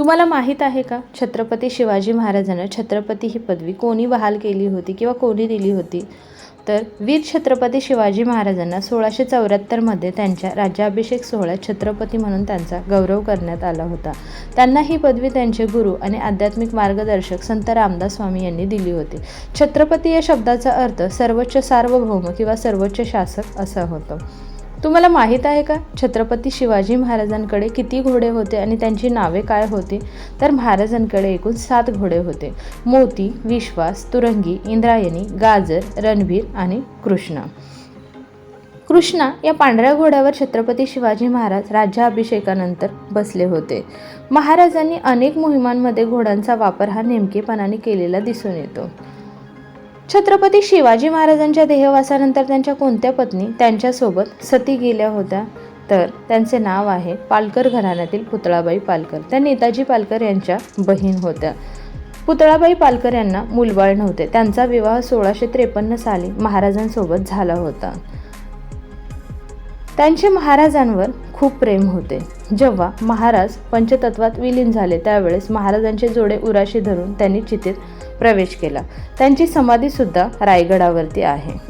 तुम्हाला माहीत आहे का? छत्रपती शिवाजी महाराजांना छत्रपती ही पदवी कोणी बहाल केली होती किंवा कोणी दिली होती? तर वीर छत्रपती शिवाजी महाराजांना सोळाशे चौऱ्याहत्तरमध्ये त्यांच्या राज्याभिषेक सोहळ्यात छत्रपती म्हणून त्यांचा गौरव करण्यात आला होता. त्यांना ही पदवी त्यांचे गुरु आणि आध्यात्मिक मार्गदर्शक संत रामदास स्वामी यांनी दिली होती. छत्रपती या शब्दाचा अर्थ सर्वोच्च सार्वभौम किंवा सर्वोच्च शासक असा होतो. तुम्हाला माहीत आहे का? छत्रपती शिवाजी महाराजांकडे किती घोडे होते आणि त्यांची नावे काय होती? तर महाराजांकडे एकूण सात घोडे होते. मोती विश्वास तुरंगी इंद्रायणी गाजर रणवीर आणि कृष्णा. कृष्णा या पांढऱ्या घोड्यावर छत्रपती शिवाजी महाराज राज्याभिषेकानंतर बसले होते. महाराजांनी अनेक मोहिमांमध्ये घोड्यांचा वापर हा नेमकेपणाने केलेला दिसून येतो. छत्रपती शिवाजी महाराजांच्या देहवासानंतर त्यांच्या कोणत्या पत्नी त्यांच्यासोबत सती गेल्या होत्या? तर त्यांचे नाव आहे पालकर घराण्यातील पुतळाबाई पालकर. त्या नेताजी पालकर यांच्या बहीण होत्या. पुतळाबाई पालकर यांना मुलबाळ नव्हते. त्यांचा विवाह सोळाशे त्रेपन्न साली महाराजांसोबत झाला होता. त्यांचे महाराजांवर खूप प्रेम होते. जेव्हा महाराज पंचतत्वात विलीन झाले त्यावेळेस महाराजांचे जोडे उराशी धरून त्यांनी चितेत प्रवेश केला. त्यांची समाधीसुद्धा रायगडावरती आहे.